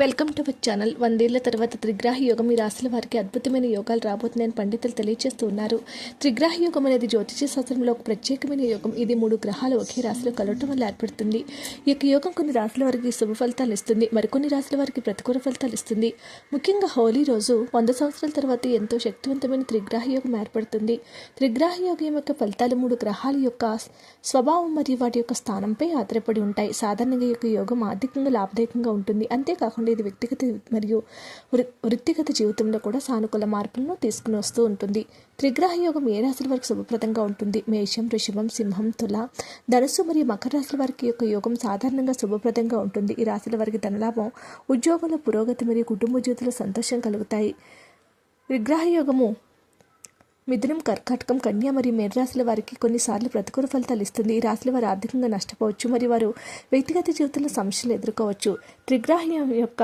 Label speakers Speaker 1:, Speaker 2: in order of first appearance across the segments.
Speaker 1: Welcome to our channel. వందేళ్ళ తర్వాత త్రిగ్రాహ యోగం ఈ రాశుల వారికి అద్భుతమైన యోగాలు రాబోతున్నాయని పండితులు తెలియజేస్తూ ఉన్నారు. త్రిగ్రాహ యోగం అనేది జ్యోతిష శాస్త్రంలో ఒక ప్రత్యేకమైన యోగం. ఇది మూడు గ్రహాలు ఒకే రాశిలో కలవటం వల్ల ఏర్పడుతుంది. ఈ యొక్క యోగం కొన్ని రాశుల వారికి శుభ ఫలితాలు ఇస్తుంది. మరికొన్ని రాశుల వారికి ప్రతికూల ఫలితాలు ఇస్తుంది. ముఖ్యంగా హోలీ రోజు వంద సంవత్సరాల తర్వాత ఎంతో శక్తివంతమైన త్రిగ్రాహ యోగం ఏర్పడుతుంది. త్రిగ్రాహ యోగం యొక్క ఫలితాలు మూడు గ్రహాల యొక్క స్వభావం మరియు వాటి యొక్క స్థానంపై ఆధారపడి ఉంటాయి. సాధారణంగా ఈ యొక్క యోగం ఆర్థికంగా లాభదాయకంగా ఉంటుంది. అంతేకాకుండా ఇది వ్యక్తిగత మరియు వృత్తిగత జీవితంలో కూడా సానుకూల మార్పులను తీసుకుని వస్తూ ఉంటుంది. త్రిగ్రహ యోగం ఏ రాశుల వారికి శుభప్రదంగా ఉంటుంది? మేషం ఋషభం సింహం తుల. ధనుసు మరియు మకర రాశుల వారికి యొక్క యోగం సాధారణంగా శుభప్రదంగా ఉంటుంది. ఈ రాశుల వారికి ధనలాభం ఉద్యోగంలో పురోగతి మరియు కుటుంబ జీవితంలో సంతోషం కలుగుతాయి. విగ్రహ యోగము మిథునం కర్కాటకం కన్యా మరియు మేడరాశుల వారికి కొన్నిసార్లు ప్రతికూల ఫలితాలు ఇస్తుంది. ఈ రాశుల వారు ఆర్థికంగా నష్టపోవచ్చు మరియు వారు వ్యక్తిగత జీవితంలో సమస్యలు ఎదుర్కోవచ్చు. త్రిగ్రాహ్యం యొక్క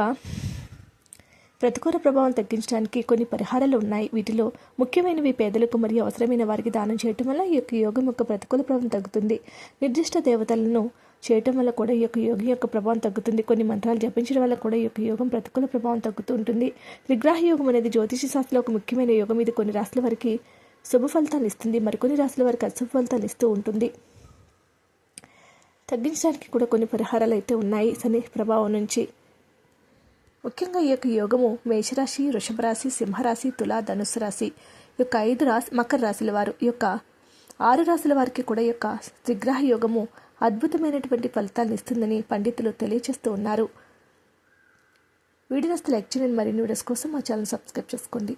Speaker 1: ప్రతికూల ప్రభావం తగ్గించడానికి కొన్ని పరిహారాలు ఉన్నాయి. వీటిలో ముఖ్యమైనవి పేదలకు మరియు అవసరమైన వారికి దానం చేయటం వల్ల ఈ యొక్క యోగం యొక్క ప్రతికూల ప్రభావం తగ్గుతుంది. నిర్దిష్ట దేవతలను చేయటం వల్ల కూడా ఈ యొక్క యోగం యొక్క ప్రభావం తగ్గుతుంది. కొన్ని మంత్రాలు జపించడం వల్ల కూడా ఈ యొక్క యోగం ప్రతికూల ప్రభావం తగ్గుతూ ఉంటుంది విగ్రహ యోగం అనేది జ్యోతిష శాస్త్రంలో ఒక ముఖ్యమైన యోగం. ఇది కొన్ని రాశుల వారికి శుభ ఫలితాలు ఇస్తుంది. మరికొన్ని రాశుల వారికి అశుభ ఫలితాలు ఇస్తూ ఉంటుంది. తగ్గించడానికి కూడా కొన్ని పరిహారాలు అయితే ఉన్నాయి శని ప్రభావం నుంచి. ముఖ్యంగా ఈ యొక్క యోగము మేషరాశి వృషభ రాశి సింహరాశి తుల ధనుసు రాశి. యొక్క ఐదు రాశి మకర రాశుల వారు. ఈ యొక్క ఆరు రాసుల వారికి కూడా యొక్క త్రిగ్రహ యోగము అద్భుతమైనటువంటి ఫలితాలను ఇస్తుందని పండితులు తెలియజేస్తూ ఉన్నారు. వీడియోస్ లైక్ చేయండి. మరిన్ని వీడియోస్ కోసం మా ఛానల్ సబ్స్క్రైబ్ చేసుకోండి.